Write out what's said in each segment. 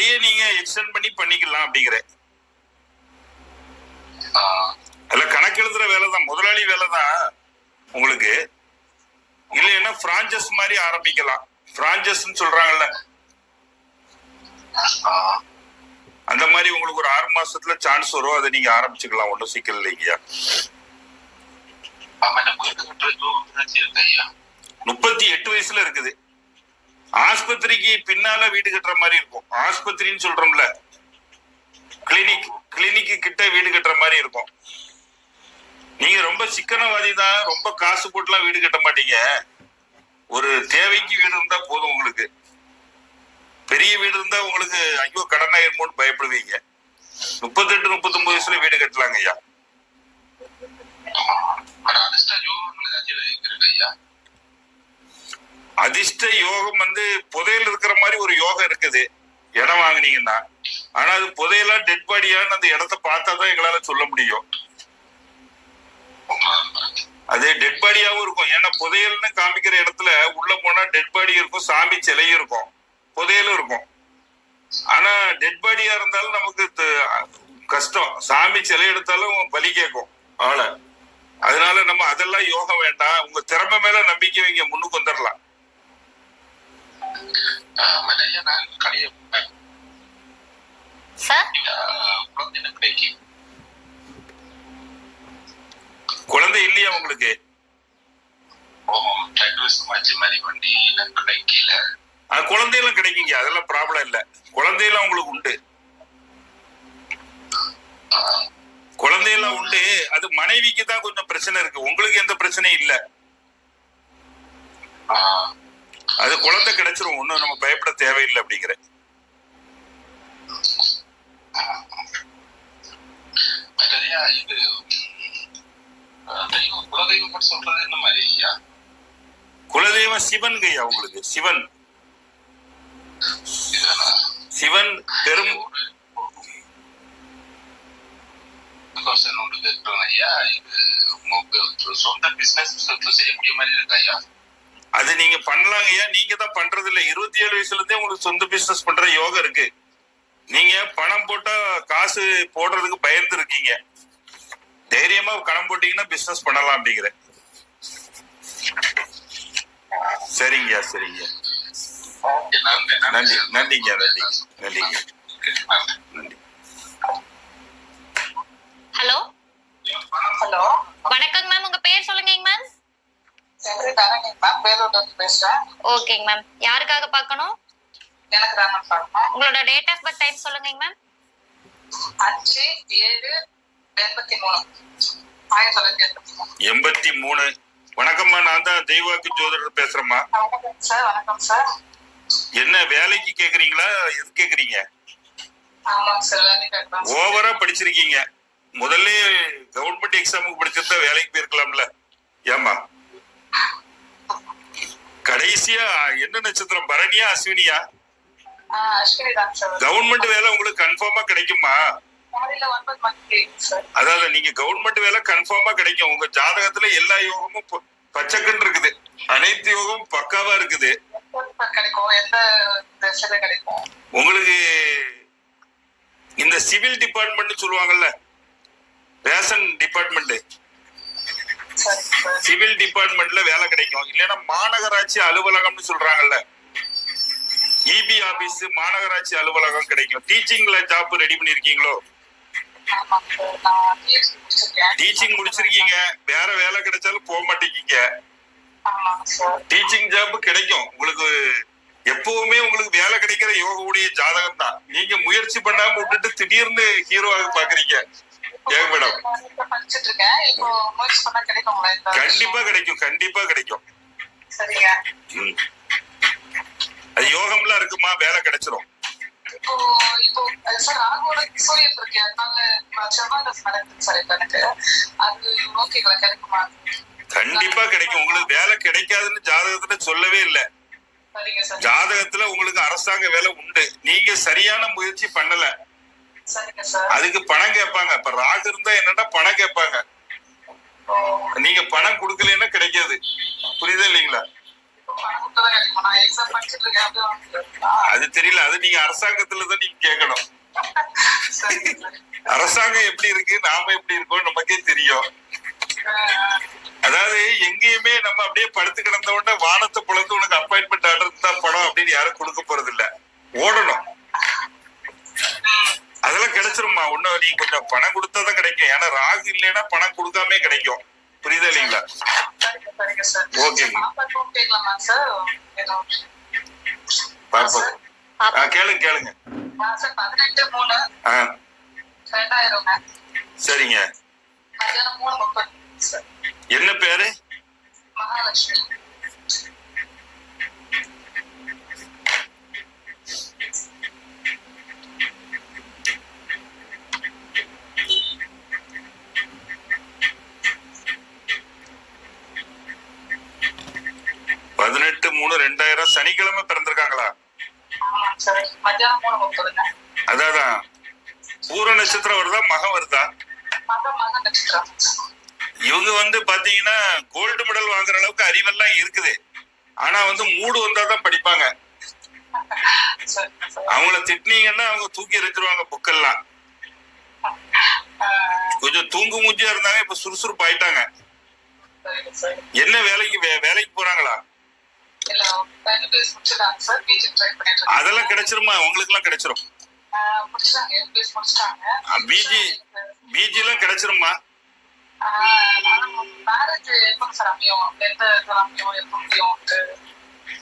அதையே நீங்க எக்ஸ்டெண்ட் பண்ணி பண்ணிக்கலாம் அப்படிங்கிறேன். ஆ, அதுல கணக்கு எழுதுற வேலை தான் முதலாளி வேலை தான் உங்களுக்கு. இல்லைன்னா பிரான்சஸ் மாதிரி ஆரம்பிக்கலாம். பிரான்சஸ்ன்னு சொல்றாங்கல்ல. அந்த மாதிரி உங்களுக்கு ஒரு ஆறு மாசத்துல சான்ஸ் வரும் அதை நீங்க ஆரம்பிச்சுக்கலாம். ஒன்றும் சிக்கல் இல்லைங்கய்யா? முப்பத்தி எட்டு வயசுல இருக்குது. ஆஸ்பத்திரிக்கு பின்னால வீடு கட்டுற மாதிரி இருக்கும். ஆஸ்பத்திரின்னு சொல்றோம்ல. கிளினிக் கிளினிக்கு கிட்ட வீடு கட்டுற மாதிரி இருக்கும். நீங்க ரொம்ப சிக்கனவாதி தான் ரொம்ப காசு போட்டுலாம் வீடு கட்ட மாட்டீங்க. ஒரு தேவைக்கு வீடு இருந்தா போதும் உங்களுக்கு. பெரிய வீடு இருந்தா உங்களுக்கு ஐயோ கடன் ஆயிருமோன்னு பயப்படுவீங்க. முப்பத்தெட்டு முப்பத்தொன்பது வயசுல வீடு கட்டலாங்க ஐயா. ஆமா. அதிர்ஷ்ட யோகம் வந்து புதையல் இருக்கிற மாதிரி ஒரு யோகம் இருக்குது. இடம் வாங்குனீங்கன்னா. ஆனா அது புதையலா டெட் பாடியான்னு அந்த இடத்த பார்த்தா தான் எங்களால சொல்ல முடியும். அது டெட் பாடியாவும் இருக்கும். ஏன்னா புதையல்னு காமிக்கிற இடத்துல உள்ள போனா டெட் பாடி இருக்கும் சாமி சிலையும் இருக்கும். புதையலும் இருக்கும். ஆனா டெட் பாடியா இருந்தாலும் நமக்கு த- கஷ்டம். சாமி சிலை எடுத்தாலும் பலி கேட்கும் ஆளை. அதனால நம்ம அதெல்லாம் யோகம் வேண்டாம். உங்க திறமை மேல நம்பிக்கை வைங்க முன்னுக்கு வந்துடலாம் குழந்தை இல்லையா உங்களுக்கு? குழந்தையெல்லாம் கிடைக்குங்க அதெல்லாம் ப்ராப்ளம் இல்ல. குழந்தையெல்லாம் உங்களுக்கு உண்டு. குழந்தையெல்லாம் உண்டு அது மனைவிக்கு தான் கொஞ்சம் பிரச்சனை இருக்கு. உங்களுக்கு எந்த பிரச்சனையும் இல்ல. அது குழந்தை கிடைச்சிரும். ஒண்ணும் நம்ம பயப்பட தேவையில்லை அப்படிங்கிற. இது குலதெய்வம் சொல்றது என்ன மாதிரி ஐயா குலதெய்வம் சிவன் ஐயா உங்களுக்கு? சிவன்? சிவன்? பெரும் கொஸ்டின் கேட்கிறேன் ஐயா இது சொந்த பிசினஸ் செய்ய முடிய மாதிரி இருக்கா ஐயா? அது நீங்க பண்ணலாங்க. ஐயா நீங்க தான் பண்றது இல்ல இருபத்தி ஏழு வயசுல இருந்தே உங்களுக்கு சொந்த பிசினஸ் பண்ற யோகம் இருக்கு. நீங்க பணம் போட்டா காசு போடுறதுக்கு பயந்து இருக்கீங்க தைரியமா பணம் போட்டீங்கன்னா பிசினஸ் பண்ணலாம் அப்படிங்கிற. சரிங்கய்யா சரிங்க. ஓகே, நன்றி நன்றி நன்றிங்க நன்றி நன்றிங்க. நன்றி. ஹலோ? ஹலோ? வணக்கங்க மேம் உங்க பேர் சொல்லுங்க மேம் எங்க தரங்க மேம் வேலூர்ல இருந்து பேசுறேன் ஓகேங்க மேம் யாருக்காக பார்க்கணும்? உங்களோட டேட் ஆஃப் பர்த் டைம் சொல்லுங்க மேம் அஞ்சு ஏழு எண்பத்தி மூணு. ஆயிரத்தி தொள்ளாயிரத்தி எண்பத்தி மூணு. எண்பத்தி மூணு. வணக்கம்மா நான் தான் தெய்வாக்கு ஜோதிடர் பேசுறேம்மா. வணக்கம் சார் வணக்கம் சார். என்ன வேலைக்கு கேக்குறீங்களா? எது கேக்குறீங்க. ஓவரா படிச்சிருக்கீங்க. முதல்ல கவர்மெண்ட் எக்ஸாமுக்கு படிச்சிருந்தா வேலைக்கு போயிருக்கலாம்ல. ஏமா கடைசியா என்ன நட்சத்திரம்? பரணியா அஸ்வினியா? கவர்மெண்ட் வேலை உங்களுக்கு கன்ஃபார்மா கிடைக்குமா? அதாவது நீங்க கவர்மெண்ட் வேலை கன்ஃபார்மா கிடைக்கும். உங்க ஜாதகத்துல எல்லா யோகமும் ப- பச்சைக்குன்னு இருக்குது. அனைத்து யோகமும் பக்காவா இருக்குது. உங்களுக்கு இந்த சிவில் டிபார்ட்மெண்ட் சொல்லுவாங்கல்ல ரேஷன் டிபார்ட்மெண்ட் சிவில் டிபார்ட்மெண்ட்ல வேலை கிடைக்கும். இல்லைன்னா மாநகராட்சி அலுவலகம்னு சொல்றாங்கல்ல. இபி ஆபீஸ் மாநகராட்சி அலுவலகம் கிடைக்கும். டீச்சிங்ல ஜாப் ரெடி பண்ணிருக்கீங்களோ? டீச்சிங் முடிச்சிருக்கீங்க. வேற வேலை கிடைச்சாலும் போக மாட்டேங்க டீச்சிங் ஜாப் கிடைக்கும். உங்களுக்கு எப்பவுமே உங்களுக்கு வேலை கிடைக்கிற யோகவுடைய ஜாதகம் தான் நீங்க முயற்சி பண்ணாம விட்டுட்டு திடீர்னு ஹீரோவாக பாக்குறீங்க ஏங்க மேடம்? நான் இப்ப படிச்சிட்டு இருக்கேன் இப்போ முயற்சி பண்ணா கிடைக்குங்களா இந்த கண்டிப்பா கிடைக்கும் கண்டிப்பா கிடைக்கும். சரிங்க. அது யோகம்லாம் இருக்குமா? வேலை கிடைச்சிரும். இப்போ இப்போ அது சார் ராகுவோட சூரியன் இருக்கு. அதனால நான் செவ்வாய் தசை நடக்குது சார் இப்ப எனக்கு அது ஓகேங்களா கிடைக்குமா கண்டிப்பா கிடைக்கும். உங்களுக்கு வேலை கிடைக்காதுன்னு ஜாதகத்துல சொல்லவே இல்லை. ஜாதகத்துல உங்களுக்கு அரசாங்க வேலை உண்டு. நீங்க சரியான முயற்சி பண்ணல. அதுக்கு பணம் கேட்பாங்க. இப்ப ராகு இருந்தா என்னன்னா பணம் கேட்பாங்க. நீங்க பணம் கொடுக்கலன்னா கிடைக்காது. புரியுதா இல்லைங்களா? அது தெரியல. அது நீங்க அரசாங்கத்துல தான் நீங்க கேட்கணும். அரசாங்கம் எப்படி இருக்கு? நாம எப்படி இருக்கோம் நமக்கே தெரியும். அதாவது எங்கேயுமே நம்ம அப்படியே படுத்து கிடந்த உடனே வானத்தை பொழுது உனக்கு அப்பாயின்மெண்ட் ஆர்டர் தான் படம் அப்படின்னு யாரும் கொடுக்க போறது இல்ல ஓடணும். அதெல்லாம் கிடைச்சிருமா ஒன்னும் நீ கொஞ்சம் பணம் கொடுத்தாதான் கிடைக்கும். ஏன்னா ராகு இல்லைன்னா பணம் கொடுக்காம கிடைக்கும். புரியுதா இல்லைங்களா? ஓகேங்க. கேளுங்க கேளுங்க. சரிங்க. என்ன பேரு? மகாலட்சுமி. பதினெட்டு மூணு ரெண்டாயிரம் சனிக்கிழமை பிறந்திருக்காங்களா? அதான் பூர நட்சத்திரம் வருதா மகம் வருதா? இவங்க வந்து பாத்தீங்கன்னா கோல்டு மெடல் வாங்குற அளவுக்கு அறிவெல்லாம் இருக்குது. ஆனா வந்து மூடு வந்தாதான் படிப்பாங்க. அவங்கள திட்டினீங்கன்னா அவங்க தூக்கி எறிஞ்சிருவாங்க புக்கெல்லாம். கொஞ்சம் தூங்கு மூஞ்சியா இருந்தாங்க இப்ப சுறுசுறுப்பு ஆயிட்டாங்க. என்ன வேலைக்கு வேலைக்கு போறாங்களா? அதெல்லாம் கிடைச்சிருமா? உங்களுக்கு எல்லாம் கிடைச்சிரும்? பிஜி பிஜி எல்லாம் கிடைச்சிருமா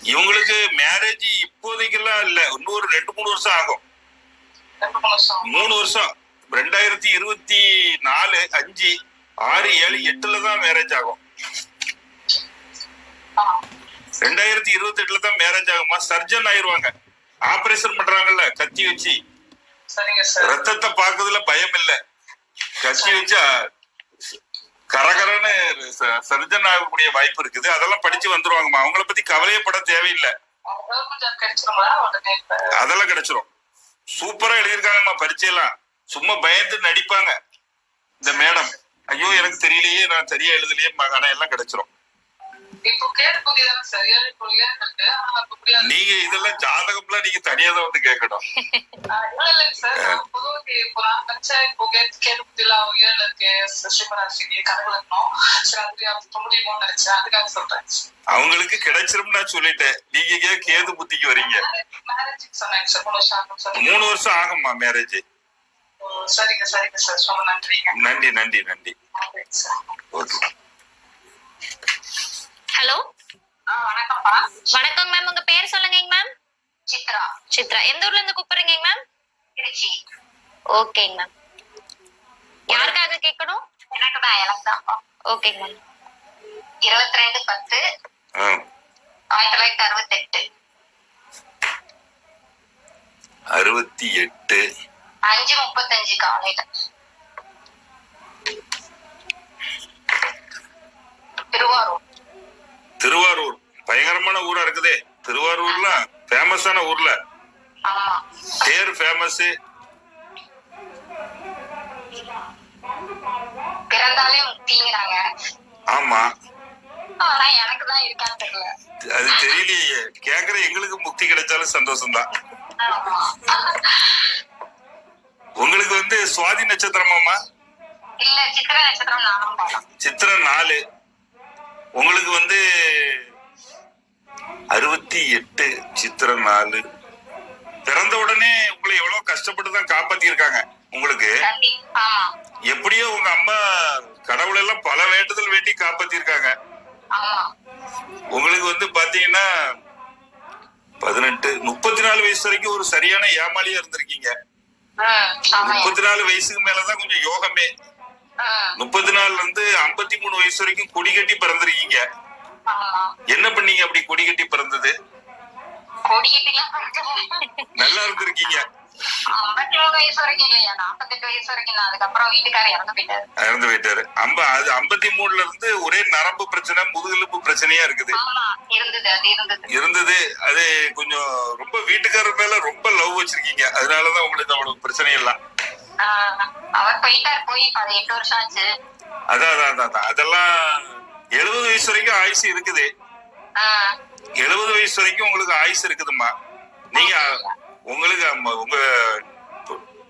இவங்களுக்கு மேரேஜ் இப்போதைக்கெல்லாம் இல்ல. இன்னொரு ரெண்டு மூணு வருஷம் ஆகும். மூணு வருஷம். ரெண்டாயிரத்தி இருபத்தி நாலு அஞ்சு ஆறு ஏழு எட்டுல தான் மேரேஜ் ஆகும் ரெண்டாயிரத்தி இருபத்தி எட்டுல தான் மேரேஜ் ஆகுமா? சர்ஜன் ஆயிருவாங்க. ஆபரேஷன் பண்றாங்கல்ல கத்தி வச்சு. ரத்தத்தை பார்க்கறதுல பயம் இல்ல. கத்தி வச்சா கரகரன்னு சர்ஜன் ஆகக்கூடிய வாய்ப்பு இருக்குது. அதெல்லாம் படிச்சு வந்துருவாங்கம்மா. அவங்கள பத்தி கவலையே பட தேவையில்லை. அதெல்லாம் கிடைச்சிரும். சூப்பரா எழுதியிருக்காங்கம்மா பரீட்சையெல்லாம். சும்மா பயந்து நடிப்பாங்க. இந்த மேடம் ஐயோ எனக்கு தெரியலையே நான் சரியா எழுதலையே ஆனா எல்லாம் கிடைச்சிரும். நீங்க இதெல்லாம் ஜாதகம்லாம் நீங்க தனியா தான் வந்து கேட்கணும். அவங்களுக்கு கிடைச்சிரும் நான் சொல்லிட்டேன். நீங்க கேது புத்திக்கு வரீங்க? மூணு வருஷம் ஆகும் சார் மூணு வருஷம் ஆகும்மா மேரேஜ் சரிங்க சரிங்க சார் ரொம்ப நன்றிங்க. நன்றி நன்றி நன்றி. ஓகே. ஹலோ? வணக்கம் மேம். உங்க பேர் சொல்லுங்க மேம். சித்ரா. சித்ரா. எந்த ஊர்ல இருந்து கூப்பிடுறீங்க மேம்? திருச்சி. ஓகேங்க மேம். யாருக்காக கேட்கணும்? எனக்கு தான் எனக்கு தான். ஓகேங்க மேம். இருபத்தி ரெண்டு பத்து ஆயிரத்தி தொள்ளாயிரத்தி அறுபத்தெட்டு. அறுபத்தி எட்டு அஞ்சு முப்பத்தஞ்சு காலையில. திருவாரூர். திருவாரூர். பயங்கரமான ஊரா இருக்குதே. திருவாரூர்லாம் ஃபேமஸான ஊர்ல. தேர் ஃபேமஸ் ஆமா. அது தெரியலையே. கேக்குற எங்களுக்கு முக்தி கிடைச்சாலும் சந்தோஷம்தான். உங்களுக்கு வந்து சுவாதி நட்சத்திரமாமா சித்திர நாலு. உங்களுக்கு வந்து அறுபத்தி எட்டு சித்திர நாலு. பிறந்த உடனே உங்களை எவ்வளவு கஷ்டப்பட்டு தான் காப்பாத்தி இருக்காங்க உங்களுக்கு எப்படியோ உங்க அம்மா கடவுள் எல்லாம் பல வேண்டுதல் வேண்டி காப்பாத்தி இருக்காங்க ஆமா. உங்களுக்கு வந்து பாத்தீங்கன்னா பதினெட்டு முப்பத்தி நாலு வயசு வரைக்கும் ஒரு சரியான ஏமாளியா இருந்திருக்கீங்க. முப்பத்தி நாலு வயசுக்கு மேலதான் கொஞ்சம் யோகமே. முப்பத்தி நாலுல இருந்து ஐம்பத்தி மூணு வயசு வரைக்கும் கொடி கட்டி பிறந்திருக்கீங்க. என்ன பண்ணீங்க அப்படி கொடி கட்டி பிறந்தது? நல்லா இருந்திருக்கீங்க. இறந்து போயிட்டாரு. அம்ப அது ஐம்பத்தி மூணுல இருந்து ஒரே நரம்பு பிரச்சனை முதுகெலும்பு பிரச்சனையா இருக்குது. இருந்தது அது கொஞ்சம் ரொம்ப வீட்டுக்காரர் மேல ரொம்ப லவ் வச்சிருக்கீங்க. அதனாலதான் உங்களுக்கு அவ்வளவு பிரச்சனை எல்லாம். அவர் போயிட்டாரு போய் எட்டு வருஷம் ஆச்சு. அதான் அதான் அதான், அதெல்லாம் எழுபது வயசு வரைக்கும் ஆயுசு இருக்குது. எழுபது வயசு வரைக்கும் உங்களுக்கு ஆயுசு இருக்குதும்மா. நீங்க உங்களுக்கு உங்க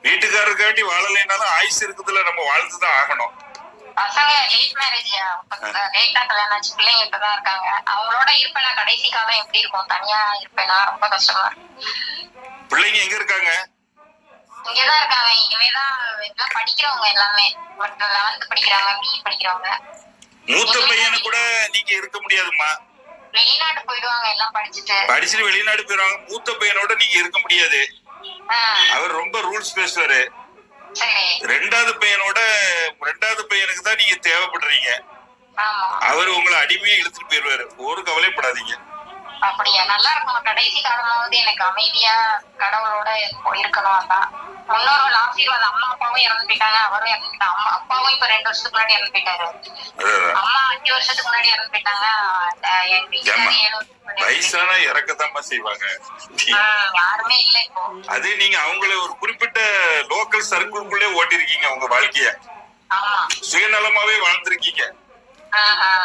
வீட்டுக்காரருக்காட்டி வாழலைனாலும் ஆயுசு இருக்குதுல நம்ம வாழ்ந்து தான் ஆகணும். பசங்க லேட் மேரேஜ் லேட்டா கல்யாணம் ஆச்சு பிள்ளைங்க இப்பதான் இருக்காங்க. அவங்களோட இருப்பேனா? கடைசி காலம் எப்படி இருக்கும்? தனியா இருப்பேனா? ரொம்ப கஷ்டமா. பிள்ளைங்க எங்க இருக்காங்க? இங்கதான் இருக்காங்க. இங்கதான் எல்லாம் படிக்கிறவங்க எல்லாமே. லெவன்த் படிக்கிறாங்க பிஇ படிக்கிறவங்க. மூத்த பையனு கூட நீங்க இருக்க முடியாதும்மா. வெளிநாட்டு போயிடுவாங்க எல்லாம் படிச்சுட்டு. படிச்சுட்டு வெளிநாடு போயிருவாங்க மூத்த பையனோட நீங்க இருக்க முடியாது. அவர் ரொம்ப ரூல்ஸ் பேசுவாரு. ரெண்டாவது பையனோட ரெண்டாவது பையனுக்கு தான் நீங்க தேவைப்படுறீங்க. அவர் உங்களை அடிமையை இழுத்துட்டு போயிருவாரு ஒரு கவலைப்படாதீங்க. அப்படியா? நல்லா இருக்கும் கடைசி காலமாவது எனக்கு அமைதியா கடவுளோட இருக்கணும் அதான். முன்னோர்கள் ஆசீர்வாதம் அம்மா அப்பாவும் இறந்து போயிட்டாங்க. அவரும் இறந்து போயிட்டாங்க. அம்மா அப்பாவும் இப்ப ரெண்டு வருஷத்துக்கு முன்னாடி இறந்து போயிட்டாரு. அம்மா அஞ்சு வருஷத்துக்கு முன்னாடி இறந்து போயிட்டாங்க. அஹ் என் ஏம்மா, வீட்டுக்காரர் ஏழு வருஷத்துக்கு முன்னாடி இறந்து வயசான இறக்கத்தாம்மா செய்வாங்க. யாருமே இல்ல இப்போ. அது நீங்க அவங்கள ஒரு குறிப்பிட்ட லோக்கல் சர்க்கிள்குள்ளே ஓட்டிருக்கீங்க உங்க வாழ்க்கைய. ஆமா. சுயநலமாவே வாழ்ந்திருக்கீங்க.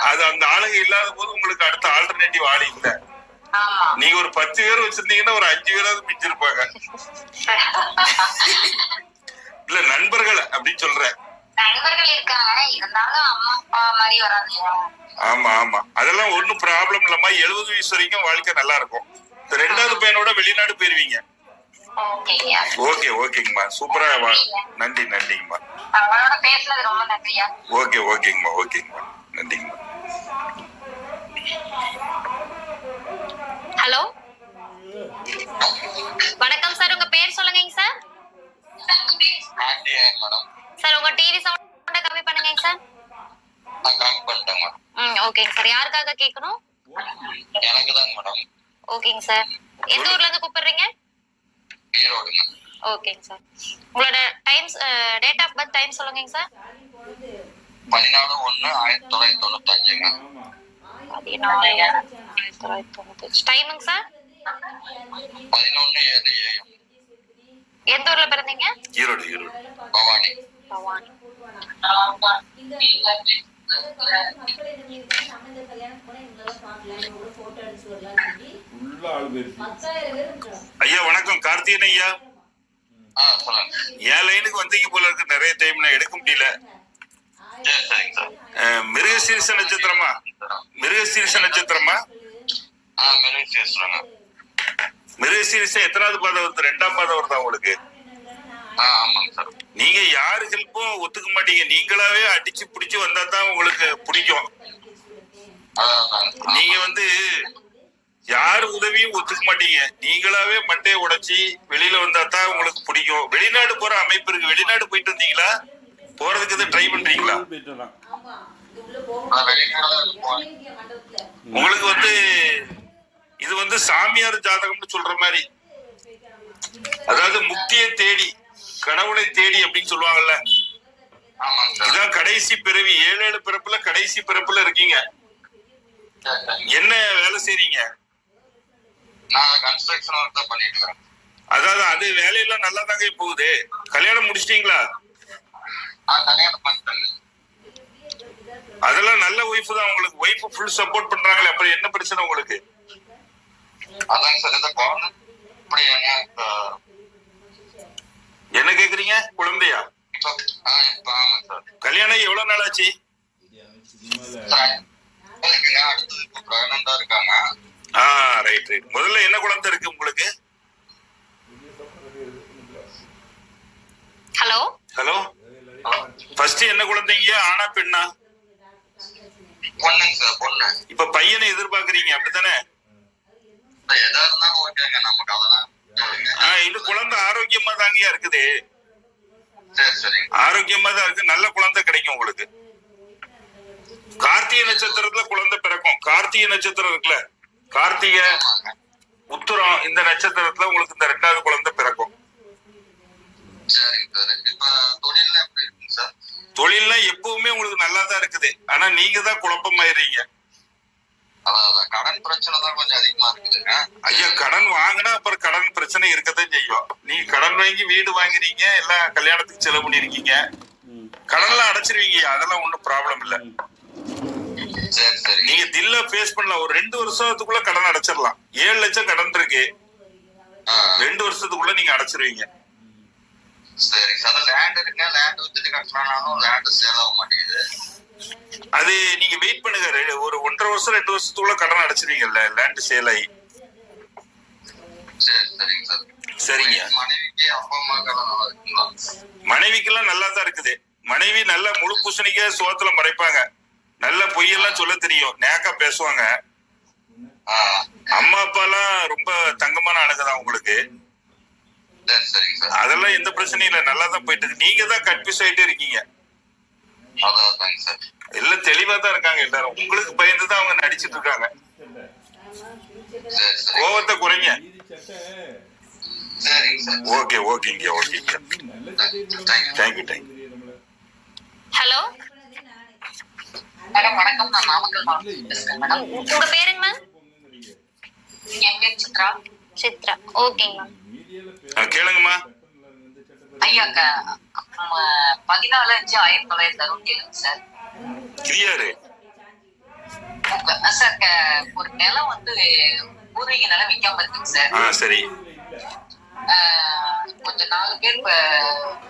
அது அந்த ஆளுங்க இல்லாத போது உங்களுக்கு அடுத்த ஆல்டர்னேட்டிவ் ஆள் இல்ல. நீங்க ஒரு பத்து பேர் வச்சிருந்தீங்கன்னா ஒரு அஞ்சு பேராவது மிஞ்சிருப்பாங்க இல்ல நண்பர்கள் அப்படின்னு சொல்றேன். ஆமா ஆமா. அதெல்லாம் ஒண்ணும் ப்ராப்ளம் இல்லம்மா. எழுபது வயசு வரைக்கும் வாழ்க்கை நல்லா இருக்கும். ரெண்டாவது பையனோட வெளிநாடு போயிருவீங்க. ஓகே ஓகேங்கம்மா. சூப்பரா நன்றி நன்றிங்கம்மா. ஓகே ஓகேங்கம்மா ஓகேங்கம்மா. நன்றிங்கம்மா. ஹலோ? வணக்கம் சார் உங்க பேர் சொல்லுங்க சார். சார் உங்க டிவி சவுண்ட கம்மி பண்ணுங்க சார். ம் ஓகேங்க சார். யாருக்காக கேட்கணும்? எனக்கு ஓகேங்க சார். எந்த ஊர்ல இருந்து கூப்பிடுறீங்க? ஓகேங்க சார். உங்களோட times date of birth time சொல்லுங்க சார். பதினாலு ஒண்ணு ஆயிரத்தி தொள்ளாயிரத்தி தொண்ணூத்தஞ்சுங்க. பதினாலு. சார்? எந்த ஊர்ல பிறந்தீங்க? ஈரோடு ஈரோடு. பவானி. பவானி. ஐயா வணக்கம். கார்த்திகன் ஐயா. ஆ சொல்லுங்க. என் லைனுக்கு வந்தீங்க போல இருக்கு. நிறைய டைம் நான் எடுக்க முடியல. மிருகசீரிஷ நட்சத்திரமா? மிருகசீரிஷ நட்சத்திரமா? பேசுறேங்க மிருகசீரிஷ எத்தனாவது பாதம் வருது? ரெண்டாம் பாதம் வருதா உங்களுக்கு? ஆ ஆமாங்க சார். நீங்க யாரு ஹெல்ப்பும் ஒத்துக்க மாட்டீங்க. நீங்களாவே அடிச்சு பிடிச்சு வந்தா தான் உங்களுக்கு பிடிக்கும். நீங்க வந்து யார் உதவியும் ஒத்துக்க மாட்டீங்க. நீங்களாவே மண்டையை உடைச்சி வெளியில வந்தா தான் உங்களுக்கு பிடிக்கும். வெளிநாடு போற அமைப்பு இருக்கு. வெளிநாடு போயிட்டு வந்தீங்களா? போறதுக்கு எதுவும் ட்ரை பண்றீங்களா. உங்களுக்கு வந்து இது வந்து சாமியார் ஜாதகம்னு சொல்ற மாதிரி. அதாவது முக்தியை தேடி கடவுளை தேடி அப்படின்னு சொல்லுவாங்கல்ல. இதான் கடைசி பிறவி. ஏழு ஏழு பிறப்புல கடைசி பிறப்புல இருக்கீங்க. என்ன வேலை செய்றீங்க? அதாவது அது வேலையெல்லாம் நல்லா தாங்க போகுது. கல்யாணம் முடிச்சிட்டீங்களா? அதெல்லாம் நல்ல ஒய்ஃப் தான். உங்களுக்கு ஒய்ஃப் ஃபுல் சப்போர்ட் பண்றாங்களே. அப்புறம் என்ன பிரச்சனை உங்களுக்கு? அதாங்க சார் இந்த குழந்தை இப்படி என்ன கேக்குறீங்க? குழந்தையா கல்யாணம் எவ்வளவு நாள் ஆச்சு முதல்ல என்ன குழந்தை இருக்கு உங்களுக்கு? ஹலோ? ஹலோ? ஃபர்ஸ்ட் என்ன குழந்தைங்க? ஆனா பெண்ணா? பொண்ணுங்க சார் பொண்ணு. இப்ப பையனை எதிர்பார்க்கறீங்க அப்படித்தானே? எதா இருந்தாலும் ஓகேங்க. ஆ, இது குழந்தை ஆரோக்கியமா தாங்கயா இருக்குது? ஆரோக்கியமா தான் இருக்கு. நல்ல குழந்தை கிடைக்கும் உங்களுக்கு. கார்த்திகை நட்சத்திரத்துல குழந்தை பிறக்கும். கார்த்திகை நட்சத்திரம் இருக்குல்ல? கார்த்திகை உத்திரம் இந்த நட்சத்திரத்துல உங்களுக்கு இந்த ரெண்டாவது குழந்தை பிறக்கும். தொழில்லாம் எப்பவுமே உங்களுக்கு நல்லா தான் இருக்குது. ஆனா நீங்க தான் குழப்பமாயிடுறீங்க. அதான் கடன் பிரச்சனை தான் கொஞ்சம் அதிகமா இருக்குதுங்க ஐயா கடன் வாங்கினா அப்புறம் கடன் பிரச்சனை இருக்கத்தான் செய்யும். நீங்க கடன் வாங்கி வீடு வாங்குறீங்க எல்லாம் கல்யாணத்துக்கு செலவு பண்ணிருக்கீங்க கடன்லாம் அடைச்சிருவீங்க அதெல்லாம் ஒண்ணும் ப்ராப்ளம் இல்ல. சரி சரி. நீங்க தில்ல ஃபேஸ் பண்ணலாம். ஒரு ரெண்டு வருஷத்துக்குள்ள கடன் அடைச்சிடலாம். ஏழு லட்சம் கடன் இருக்கு. ரெண்டு வருஷத்துக்குள்ள நீங்க அடைச்சிருவீங்க. சரி சார். லேண்ட் இருக்கு லேண்ட் வித்துட்டு கட்டலாம்னாலும் லேண்ட் சேல் ஆக மாட்டேங்குது. அது நீங்க வெயிட் பண்ணுங்க. ஒரு ஒன்றரை வருஷம் ரெண்டு வருஷத்துக்குள்ள கடன் அடைச்சிருவீங்கல்ல லேண்ட் சேல் ஆகி. சரி சரிங்க அப்பா மனைவிக்கெல்லாம் நல்லா தான் இருக்குது. மனைவி நல்ல முழு பூசணிக்க சோத்துல மறைப்பாங்க நல்ல பொய்யெல்லாம் சொல்ல தெரியும். நேக்கா பேசுவாங்க. அம்மா அப்பாலாம் ரொம்ப தங்கமான ஆளுங்கதான் உங்களுக்கு. அதெல்லாம் எந்த பிரச்சனையும் இல்ல. நல்லா தான் போயிட்டு இருக்கு. நீங்க தான் கன்ஃபியூஸ் ஆயிட்டே இருக்கீங்க. எல்லாம் தெளிவா தான் இருக்காங்க எல்லாரும். உங்களுக்கு பயந்து தான் அவங்க நடிச்சிட்டு இருக்காங்க. கோவத்தை குறைங்க. ஓகே ஓகேங்க ஓகேங்க தேங்க்யூ தேங்க்யூ ஹலோ மேடம் வணக்கம். நான் நாமக்கல் மேடம் உங்க பேருங்க மேம் என் பேர் சித்ரா. சித்ரா. ஓகேங்க மேம் கேளுங்கம்மா ஐயா பதினாலு அஞ்சு ஆயிரத்தி தொள்ளாயிரத்தி அறுபத்தி ஏழு சார். இது யாரு உங்க- சார் ஒரு நிலம் வந்து பூர்வீக நிலம் விற்காம இருக்குங்க சார். சரி. கொஞ்சம் நாலு பேர் இப்ப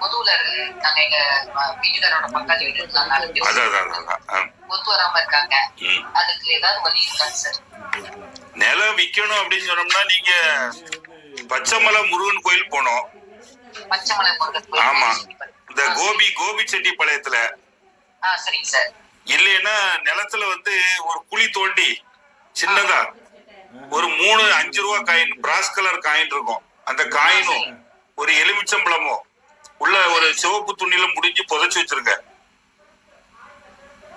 பொதுவுல இருக்காங்க. எங்க வீட்டுக்காரோட பக்கத்து வீடு நாலு பேர். ஒத்து வராம இருக்காங்க. அதுக்கு ஏதாவது வழி இருக்காங்க சார்? நிலம் விக்கணும் அப்படின்னு சொன்னோம்னா நீங்க பச்சைமலை முருகன் கோயில் போனோம் பச்சைமலை முருகன் கோயில் ஆமா. இந்த கோபி கோபி செட்டிப்பாளையத்துல ஆ சரிங்க சார். இல்லைன்னா நிலத்துல வந்து ஒரு குழி தோண்டி சின்னதா ஒரு மூணு அஞ்சு ரூபா காயின் பிராஸ் கலர் காயின் இருக்கும். அந்த காயினும் ஒரு எலுமிச்சம்பழமும் உள்ள ஒரு சிவப்பு துணியில முடிஞ்சு புதைச்சு வச்சிருங்க.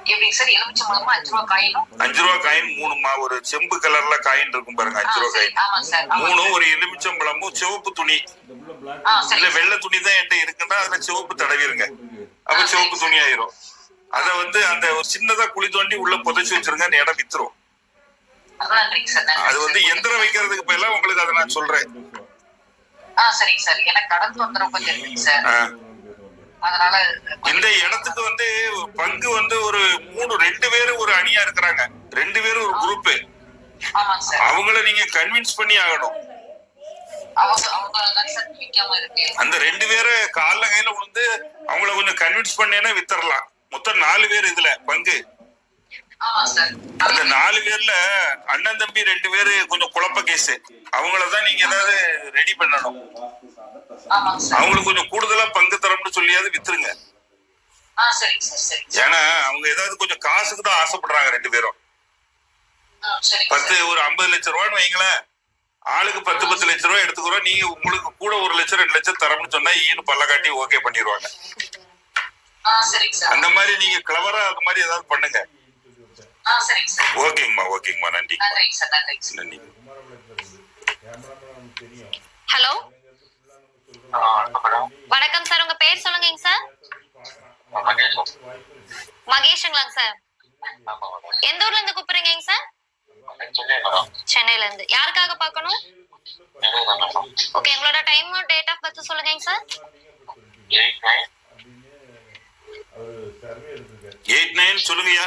எப்படிங்க சார்? எலுமிச்சை மூலமா அஞ்சு ரூபா காயினும்? அஞ்சு ரூபா காயின் மூணுமா ஒரு செம்பு கலர்ல காயின் இருக்கும் பாருங்க அஞ்சு ரூபா. காயின். மூணும். ஒரு எலுமிச்சம்பழமும் சிவப்பு துணி. இல்ல வெள்ளை துணி தான் என்கிட்ட இருக்குன்னா அதுல சிவப்பு தடவிருங்க. அப்ப சிவப்பு துணி ஆயிரும். அத வந்து அந்த ஒரு சின்னதா குழி தோண்டி உள்ள புதைச்சு வச்சிருங்க அந்த இடம் வித்துரும். அது வந்து. எந்திரம் வைக்கிறதுக்கு பதிலா உங்களுக்கு அதை நான் சொல்றேன். ஆ சரிங்க சார். எனக்கு கடன் தொந்தரவு கொஞ்சம் இருக்குங்க சார். அதனால இந்த இடத்துக்கு வந்து பங்கு வந்து ஒரு மூணு ரெண்டு பேரும் ஒரு அணியா இருக்கிறாங்க. ரெண்டு பேரும் ஒரு குரூப் அவங்கள நீங்க கன்வின்ஸ் பண்ணி ஆகணும். அந்த ரெண்டு பேரை கால்ல கையில விழுந்து அவங்கள கொஞ்சம் கன்வின்ஸ் பண்ணேன்னா வித்தரலாம். மொத்தம் நாலு பேர் இதுல பங்கு. அந்த நாலு பேர்ல அண்ணன் தம்பி ரெண்டு பேரு கொஞ்சம் குழப்ப கேஸ் அவங்கள தான் நீங்க ஏதாவது ரெடி பண்ணணும். அவங்களுக்கு கொஞ்சம் கூடுதலா பங்கு தரம்னு சொல்லியாவது வித்துருங்க. ஏன்னா அவங்க ஏதாவது கொஞ்சம் காசுக்கு தான் ஆசைப்படுறாங்க ரெண்டு பேரும். பத்து ஒரு ஐம்பது லட்சம் ரூபான்னு வைங்களேன். ஆளுக்கு பத்து பத்து லட்சம் ரூபாய் எடுத்துக்கிறோம். நீங்க உங்களுக்கு கூட ஒரு லட்சம் ரெண்டு லட்சம் தரம்னு சொன்னா ஈனு பல்ல காட்டி ஓகே பண்ணிடுவாங்க. அந்த மாதிரி நீங்க கிளவரா அது மாதிரி ஏதாவது பண்ணுங்க. ஓகேங்கம்மா ஓகேங்கம்மா நன்றி. நன்றி. ஹலோ? வணக்கம் சார் உங்க பேர் சொல்லுங்கங்க சார். மகேஷ் மகேஷுங்களாங்க சார். எந்த ஊர்ல இருந்து கூப்பிடுறீங்க சார்? சென்னையில இருந்து. யாருக்காக பார்க்கணும்? ஓகே உங்களோட டைம் டேட் ஆஃப் பர்த் சொல்லுங்கங்க sir. Eight nine eight nine சொல்லுங்கய்யா.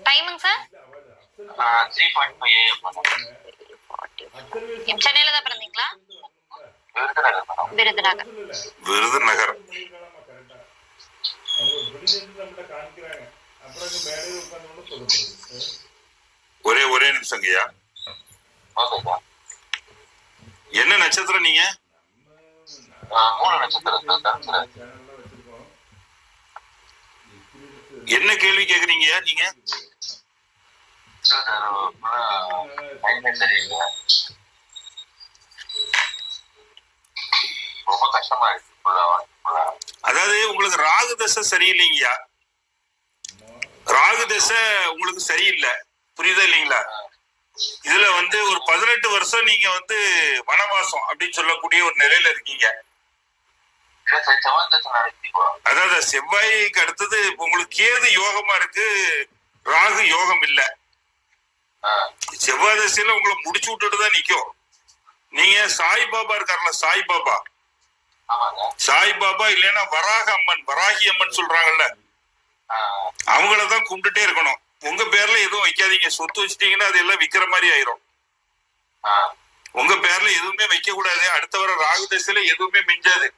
டைமுங்க sir three point five AM madam சென்னையில தான் பிறந்தீங்களா? விருதுநகர். விருதுநகர். ஒரே ஒரே சார் என்ன நட்சத்திரம் நீங்க? மூணு நட்சத்திரம் சார் சார். என்ன கேள்வி கேக்குறீங்கய்யா நீங்க? ரொம்ப கஷ்டமா இருக்கு அதாவது உங்களுக்கு ராகு தசை சரியில்லைங்கய்யா? ராகு தசை உங்களுக்கு சரியில்லை. புரியுதா இல்லைங்களா? இதுல வந்து ஒரு பதினெட்டு வருஷம் நீங்க வந்து வனவாசம் அப்படின்னு சொல்லக்கூடிய ஒரு நிலையில இருக்கீங்க இல்லை சார் செவன் தசை நடத்தி அதாவது செவ்வாய்க்கு அடுத்தது உங்களுக்கு கேது யோகமா இருக்கு? ராகு யோகம் இல்ல. செவ்வாய் தசையில உங்களை முடிச்சு விட்டுட்டு தான் நிக்கும். நீங்க சாய் பாபா இருக்கார்ல சாய் பாபா? ஆமாங்க. சாய்பாபா இல்லைன்னா வராக அம்மன் வராகி அம்மன் சொல்றாங்கல்ல. ஆ, அவங்கள தான் கும்பிட்டுட்டே இருக்கணும். உங்க பேர்ல எதுவும் வைக்காதீங்க. சொத்து வச்சிட்டீங்கன்னா அது எல்லாம் விக்கிற மாதிரி ஆயிரும். உங்க பேர்ல எதுவுமே வைக்க கூடாது அடுத்த வர ராகு தசையில எதுவுமே மிஞ்சாது.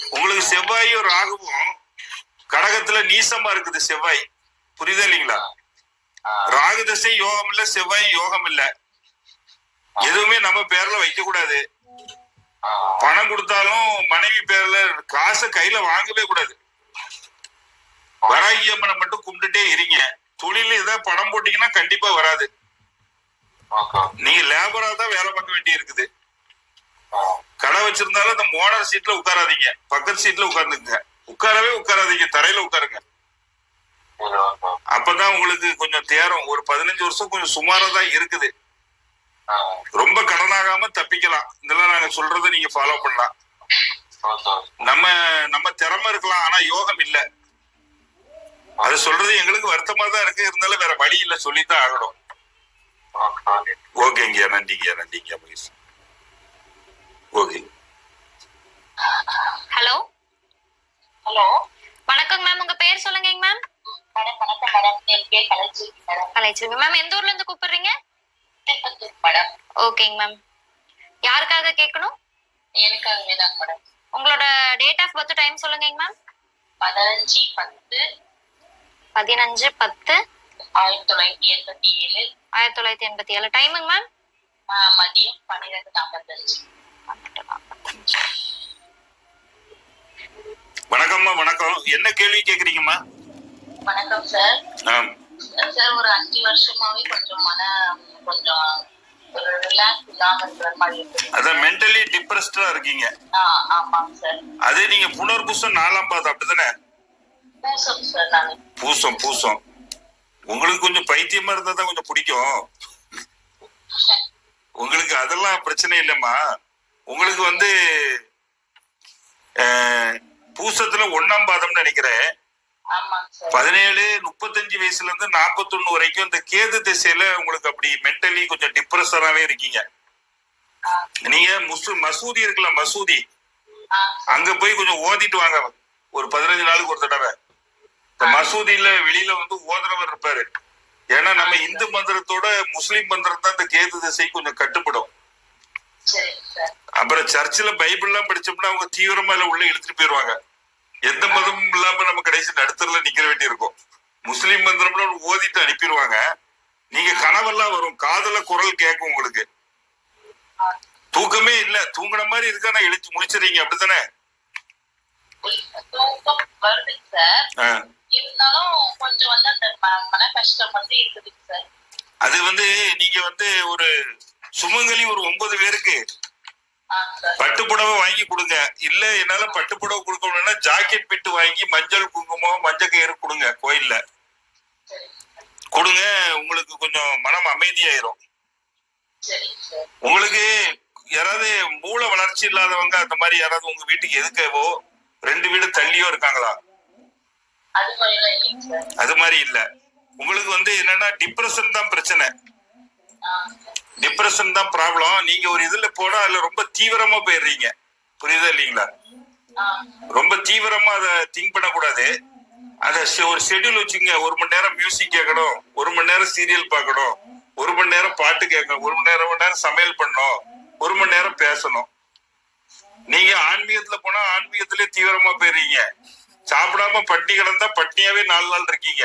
உங்களுக்கு செவ்வாயும் ராகுவும் கடகத்துல நீசமா இருக்குது செவ்வாய். புரியுதா இல்லைங்களா? ராகு தசை யோகம் இல்ல செவ்வாய் யோகம் இல்ல. எதுவுமே நம்ம பேர்ல வைக்க கூடாது. பணம் கொடுத்தாலும் மனைவி பேர்ல காசை கையில வாங்கவே கூடாது. வராகி அம்மனை மட்டும் கும்பிட்டுட்டே இருங்க. தொழில ஏதாவது பணம் போட்டீங்கன்னா கண்டிப்பா வராது. நீங்க லேபரா தான் வேலை பார்க்க வேண்டி இருக்குது கடை வச்சிருந்தாலும் அந்த மோனர் சீட்ல உட்காராதீங்க. பக்கத்து சீட்ல உட்கார்ந்துங்க உட்காரவே உட்காராதீங்க. தரையில உட்காருங்க. அப்பதான் உங்களுக்கு கொஞ்சம் தேரும். ஒரு பதினஞ்சு வருஷம் கொஞ்சம் சுமாரா தான் இருக்குது. ரொம்ப கடனாகாம தப்பிக்கலாம். இதெல்லாம் நாங்க சொல்றதை நீங்க ஃபாலோ பண்ணலாம். நம்ம நம்ம திறமை இருக்கலாம் ஆனா யோகம் இல்ல. அது சொல்றது எங்களுக்கு வருத்தமா தான் இருக்கு. இருந்தாலும் வேற வழி இல்ல. சொல்லித்தான் ஆகணும். ஓகே ஓகே ஓகேங்கய்யா. நன்றிங்கய்யா. நன்றிங்கய்யா மகேஷ். ஓகே ஹலோ ஹலோ வணக்கம் மேம் உங்க பேர் சொல்லுங்க மேம் மேடம் வணக்கம் மேடம் என் பேர் கலைச்செல்வி மேடம் கலைச்செல்வி. மேம் எந்த ஊர்ல இருந்து கூப்பிடுறீங்க? மேடம் ஓகேங்க மேம் யாருக்காக கேட்கணும்? எனக்காகவே தான் மேடம் உங்களோட டேட் ஆஃப் பர்த் டைம் சொல்லுங்க மேம் பதினஞ்சு பத்து பதினஞ்சு பத்து ஆயிரத்தி தொள்ளாயிரத்தி எண்பத்தி ஏழு. ஆயிரத்தி தொள்ளாயிரத்தி எண்பத்தி ஏழு. டைமுங்க மேம் மதியம் பன்னிரெண்டு நாற்பத்தஞ்சு வணக்கம்மா வணக்கம். என்ன கேள்வி கேக்குறீங்கம்மா? வணக்கம் சார் சார் ஒரு அஞ்சு வருஷமாவே கொஞ்சம் மன கொஞ்சம் ஒரு ரிலாக்ஸ் இல்லாம இருக்கிற மாதிரி இருக்குது அதான் மென்டலி டிப்ரெஸ்டா இருக்கீங்க. ஆஹ் ஆமாங்க சார் அதே நீங்க புனர்பூசம் நாலாம் பாதம் அப்படிதானே பூசம் சார் நானு. பூசம் பூசம். உங்களுக்கு கொஞ்சம் பைத்தியமா இருந்தா தான் கொஞ்சம் பிடிக்கும். உங்களுக்கு அதெல்லாம் பிரச்சனை இல்லைம்மா. உங்களுக்கு வந்து பூசத்துல ஒண்ணாம் பாதம்னு நினைக்கிறேன். பதினேழு முப்பத்தஞ்சு வயசுல இருந்து நாற்பத்தொன்னு வரைக்கும் இந்த கேது திசையில உங்களுக்கு அப்படி மென்டலி கொஞ்சம் டிப்ரெஷனாவே இருக்கீங்க. நீங்க முசு மசூதி இருக்குல்ல மசூதி. அங்க போய் கொஞ்சம் ஓதிட்டு வாங்க. ஒரு பதினஞ்சு நாளுக்கு ஒரு தடவை. இந்த மசூதியில வெளியில வந்து ஓதுறவர் இருப்பாரு. ஏன்னா நம்ம இந்து மந்திரத்தோட முஸ்லிம் மந்திரம் தான் இந்த கேது திசை கொஞ்சம் கட்டுப்படும். அப்புறம் சர்ச்சில் பைபிள் எல்லாம் படிச்சோம்னா அவங்க தீவிரமா எல்லாம் உள்ள இழுத்துட்டு போயிருவாங்க எந்த மதமும் இல்லாம நம்ம கடைசி நடுத்தரில் நிக்கிற வேண்டி இருக்கும். முஸ்லிம் மந்திரம்ல ஓதிட்டு அனுப்பிடுவாங்க. நீங்க கனவெல்லாம் வரும். காதல குரல் கேட்கும் உங்களுக்கு. தூக்கமே இல்ல. தூங்குன மாதிரி இருக்கா? நான் இழுத்து முடிச்சிடுறீங்க அப்படித்தானே? அது வந்து நீங்க வந்து ஒரு சுமங்கலி ஒரு ஒன்பது பேருக்கு பட்டுப்புடவை வாங்கி கொடுங்க. இல்ல என்னால பட்டுப்புடவை கொடுக்க முடியலன்னா ஜாக்கெட் பிட்டு வாங்கி மஞ்சள் குங்குமம் மஞ்சள் கயிறு கொடுங்க கோயில்ல. கொடுங்க உங்களுக்கு கொஞ்சம் மனம் அமைதியாயிரும். உங்களுக்கு யாராவது மூளை வளர்ச்சி இல்லாதவங்க அந்த மாதிரி யாராவது உங்க வீட்டுக்கு எதுக்கவோ ரெண்டு வீடு தள்ளியோ இருக்காங்களா? அது மாதிரி இல்ல. உங்களுக்கு வந்து என்னன்னா டிப்ரெஷன் தான் பிரச்சனை. டிப்ரெஷன் தான் ப்ராப்ளம் நீங்க ஒரு இதுல போனா அதுல ரொம்ப தீவிரமா போயிடுறீங்க. புரியுதா இல்லைங்களா? ரொம்ப தீவிரமா அதை திங்க் பண்ணக்கூடாது. அத ஒரு ஷெட்யூல் வச்சுங்க ஒரு மணி நேரம் மியூசிக் கேட்கணும். ஒரு மணி நேரம் சீரியல் பார்க்கணும். ஒரு மணி நேரம் பாட்டு கேட்கணும். ஒரு மணி நேரம் மணி நேரம் சமையல் பண்ணணும். ஒரு மணி நேரம் பேசணும். நீங்க ஆன்மீகத்துல போனா ஆன்மீகத்திலே தீவிரமா போயிடுறீங்க. சாப்பிடாம பட்டி கிடந்தா பட்னியாவே நாலு நாள் இருக்கீங்க.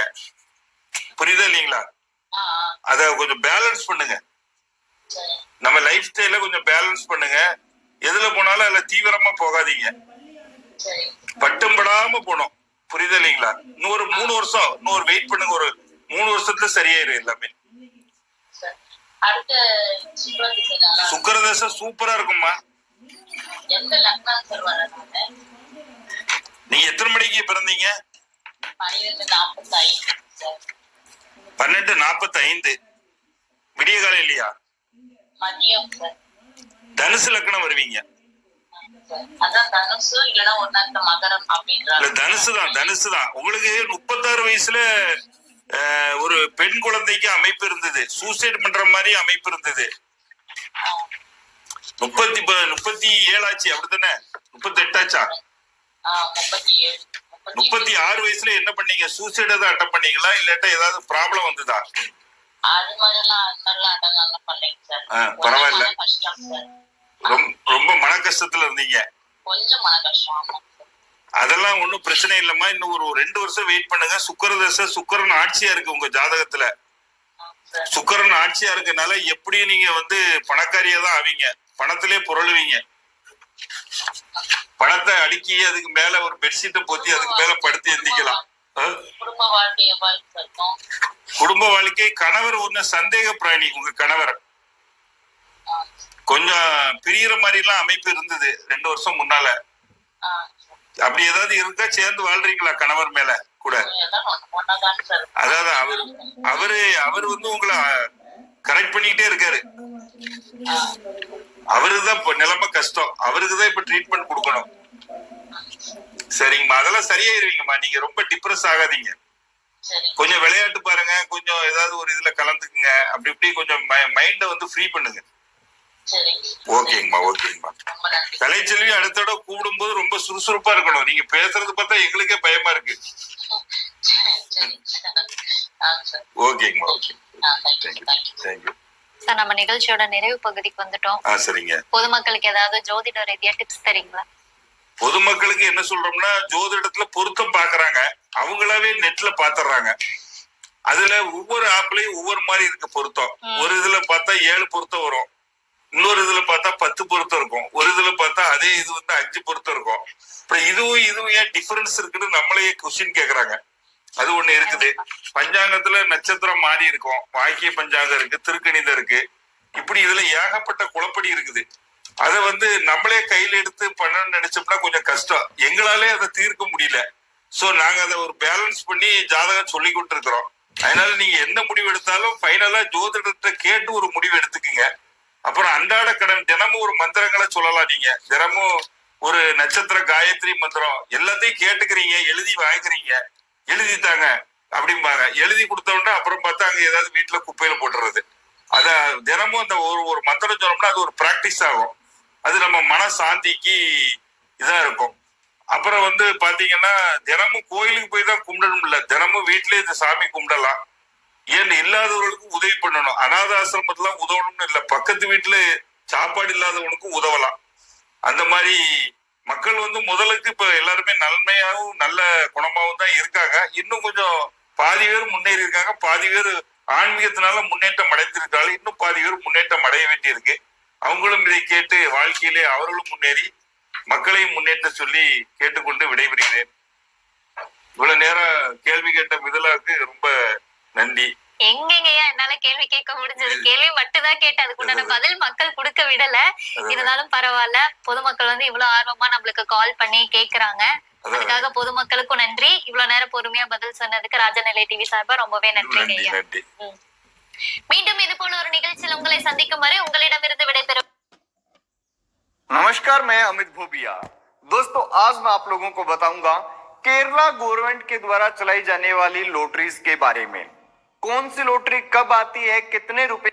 புரியுதா இல்லைங்களா? அத கொஞ்சம் பேலன்ஸ் பண்ணுங்க. நம்ம லைஃப் ஸ்டைல கொஞ்சம் பேலன்ஸ் பண்ணுங்க. எதுல போனாலும் அதுல தீவிரமா போகாதீங்க. பட்டும் படாம போனோம் புரியுதா இல்லைங்களா? இன்னொரு மூணு வருஷம் இன்னொரு வெயிட் பண்ணுங்க. ஒரு மூணு வருஷத்துல சரியாயிரும் எல்லாமே. திசை சுக்கரதசை சூப்பரா இருக்கும்மா. நீங்க எத்தனை மணிக்கு பிறந்தீங்க? பன்னெண்டு நாற்பத்தி ஐந்து விடிய காலம் இல்லையா? தனுசு லக்னம் வருவீங்க. சார். அதான் தனுசு இல்லைன்னா ஒன்னாத்த மகரம் இல்ல அப்படின்றாங்க. தனுசு தான் தனுசு தான் உங்களுக்கு முப்பத்தாறு வயசுல ஒரு பெண் குழந்தைக்கு அமைப்பு இருந்தது. சூசைட் பண்ற மாதிரி அமைப்பு இருந்தது. முப்பத்தி முப்பத்தி ஏழாச்சு அப்படித்தானே? முப்பத்தி எட்டாச்சா முப்பத்தி ஆறு வயசுல என்ன பண்ணீங்க? சூசைட் தான் அட்டம் பண்ணீங்களா? இல்லாட்டா ஏதாவது ப்ராப்ளம் வந்துதா? பரவாயில்ல. ரொம்ப மன கஷ்டத்துல இருந்தீங்க அதெல்லாம் ஒண்ணும் பிரச்சனை இல்லம்மா. இன்னும் ஒரு ரெண்டு வருஷம் வெயிட் பண்ணுங்க. சுக்கர தசை சுக்கரன் ஆட்சியா இருக்கு உங்க ஜாதகத்துல. சுக்கரன் ஆட்சியா இருக்கனால எப்படியும் நீங்க வந்து பணக்காரியா தான் ஆவீங்க. பணத்திலே புரளுவீங்க. பணத்தை அடுக்கி அதுக்கு மேல ஒரு பெட்ஷீட்டை போத்தி அதுக்கு மேல படுத்து எந்திக்கலாம்? குடும்ப வாழ்க்கை கணவர் ஒண்ணு சந்தேக பிராணி உங்க கணவர். கொஞ்சம் பிரியற மாதிரி எல்லாம் அமைப்பு இருந்தது ரெண்டு வருஷம் முன்னால. அப்படி ஏதாவது இருக்கா? சேர்ந்து வாழ்றீங்களா கணவர் மேல கூட? அதாவது அவர் அவரு அவர் வந்து உங்களை கரெக்ட் பண்ணிக்கிட்டே இருக்காரு. அவருதான் இப்ப நிலைமை கஷ்டம். அவருக்கு தான் இப்ப ட்ரீட்மெண்ட் கொடுக்கணும். சரிங்கம்மா. அதெல்லாம் சரியாயிருவீங்கம்மா. நீங்க ரொம்ப டிப்ரெஸ் ஆகாதீங்க. சரி. கொஞ்சம் விளையாட்டு பாருங்க. கொஞ்சம் ஏதாவது ஒரு இதுல கலந்துக்குங்க. அப்படி இப்படி கொஞ்சம் மைண்ட வந்து ஃப்ரீ பண்ணுங்க. ஓகேங்கம்மா ஓகேங்கம்மா. கலைச்செல்வி அடுத்த தடவை கூப்பிடும்போது ரொம்ப சுறுசுறுப்பா இருக்கணும். நீங்க பேசுறது பார்த்தா எங்களுக்கே பயமா இருக்கு. ஓகேங்கம்மா ஓகே. தேங்க்யூ தேங்க்யூ சார் நம்ம நிகழ்ச்சியோட நிறைவு பகுதிக்கு வந்துட்டோம். சரிங்க. பொதுமக்களுக்கு ஏதாவது ஜோதிட ரீதியா டிப்ஸ் தரீங்களா? பொதுமக்களுக்கு என்ன சொல்றோம்னா ஜோதிடத்துல பொருத்தம் பாக்குறாங்க. அவங்களாவே நெட்ல பாத்துறாங்க. அதுல ஒவ்வொரு ஆப்லயும் ஒவ்வொரு மாதிரி இருக்கு பொருத்தம். ஒரு இதுல பார்த்தா ஏழு பொருத்தம் வரும். இன்னொரு இதுல பார்த்தா பத்து பொருத்தம் இருக்கும். ஒரு இதுல பார்த்தா அதே இது வந்து அஞ்சு பொருத்தம் இருக்கும். அப்புறம் இதுவும் இதுவும் ஏன் டிஃபரன்ஸ் இருக்குன்னு நம்மளே கொஸ்டின் கேக்குறாங்க. அது ஒண்ணு இருக்குது. பஞ்சாங்கத்துல நட்சத்திரம் மாறி இருக்கும். வாக்கிய பஞ்சாங்கம் இருக்கு திருக்கணிதம் இருக்கு. இப்படி இதுல ஏகப்பட்ட குழப்படி இருக்குது. அதை வந்து நம்மளே கையில எடுத்து பண்ணணும்னு நினைச்சோம்னா கொஞ்சம் கஷ்டம். எங்களாலே அதை தீர்க்க முடியல. சோ நாங்க அதை ஒரு பேலன்ஸ் பண்ணி ஜாதகம் சொல்லி கொடுத்துருக்குறோம். அதனால நீங்க எந்த முடிவு எடுத்தாலும் ஃபைனலா ஜோதிடத்தை கேட்டு ஒரு முடிவு எடுத்துக்கங்க. அப்புறம் அன்றாட கடன் தினமும் ஒரு மந்திரங்களை சொல்லலாம் நீங்க. தினமும் ஒரு நட்சத்திர காயத்ரி மந்திரம். எல்லாத்தையும் கேட்டுக்கிறீங்க எழுதி வாங்கிக்கிறீங்க எழுதித்தாங்க அப்படிம்பாங்க. எழுதி கொடுத்தோம்னா அப்புறம் பார்த்தா அங்க ஏதாவது வீட்டுல குப்பையில போட்டுறது. அத தினமும் அந்த ஒரு ஒரு மந்திரம் சொன்னோம்னா அது ஒரு பிராக்டிஸ் ஆகும். அது நம்ம மன சாந்திக்கு இதா இருக்கும். அப்புறம் வந்து பாத்தீங்கன்னா தினமும் கோயிலுக்கு போய் தான் கும்பிடணும் இல்ல. தினமும் வீட்லயே இந்த சாமி கும்பிடலாம். ஏன் இல்லாதவர்களுக்கும் உதவி பண்ணணும். அநாத ஆசிரமத்தெல்லாம் உதவணும்னு இல்ல. பக்கத்து வீட்டுல சாப்பாடு இல்லாதவனுக்கும் உதவலாம். அந்த மாதிரி மக்கள் வந்து முதலுக்கு இப்ப எல்லாருமே நன்மையாகவும் நல்ல குணமாகவும் தான் இருக்காங்க. இன்னும் கொஞ்சம் பாதி பேர் முன்னேறி இருக்காங்க. பாதி பேர் ஆன்மீகத்தினால முன்னேற்றம் அடைந்திருக்காங்க. இன்னும் பாதி பேர் முன்னேற்றம் அடைய வேண்டியிருக்கு. அவங்களும் இதை கேட்டு வாழ்க்கையிலே அவர்களும் முன்னேறி மக்களையும் முன்னேற்ற சொல்லி கேட்டுக்கொண்டு விடைபெறுகிறேன். இவ்வளவு நேரம் கேள்வி கேட்ட மிதலாவுக்கு ரொம்ப நன்றி. எங்கெங்கயா என்னால கேள்வி கேட்க முடிஞ்சது? கேள்வி மட்டும் தான் கேட்டு அதுக்குண்டான பதில் மக்கள் கொடுக்க விடல. இருந்தாலும் பரவாயில்ல. பொதுமக்கள் வந்து இவ்வளவு ஆர்வமா நம்மளுக்கு கால் பண்ணி கேக்குறாங்க. அதுக்காக பொதுமக்களுக்கும் நன்றி. இவ்வளவு நேரம் பொறுமையா பதில் சொன்னதுக்கு ராஜநிலை டிவி சார்பா ரொம்பவே நன்றி ஐயா நன்றி மீண்டும் இது போல ஒரு நிகழ்ச்சியில் உங்களை சந்திக்கும் வரை உங்களிடமிருந்து விடைபெறும் नमस्कार मैं अमित भोबिया दोस्तों आज मैं आप लोगों को बताऊंगा केरला गवर्नमेंट के द्वारा चलाई जाने वाली लॉटरीज के बारे में कौन सी लॉटरी कब आती है कितने रुपए